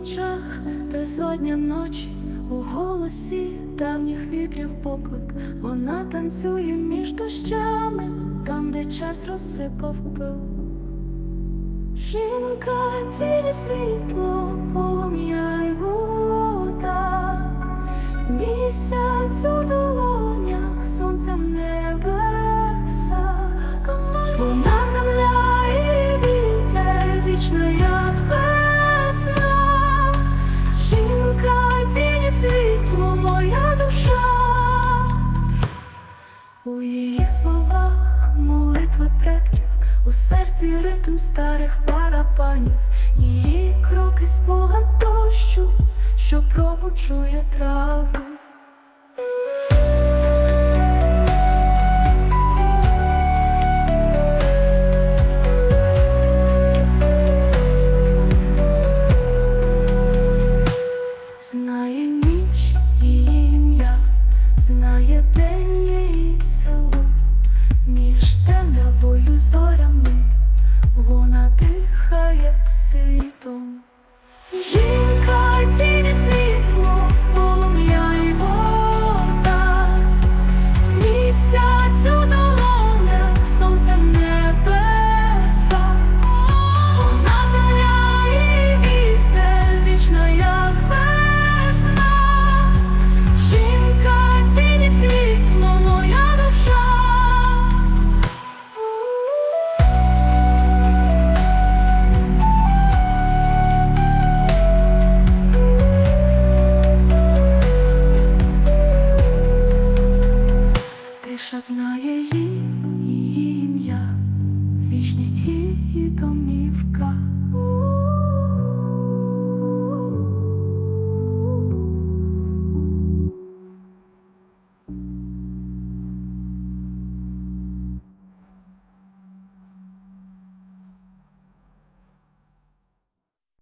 очах сотня ночі, у голосі давніх вітрів поклик. Вона танцює між дощами, там, де час розсипав пил. Жінка тіні світло, полум'я й вода, серці ритм старих барабанів, її кроки спогад дощу, що пробуджує трави. see Каша знає її, її ім'я, вічність її домівка.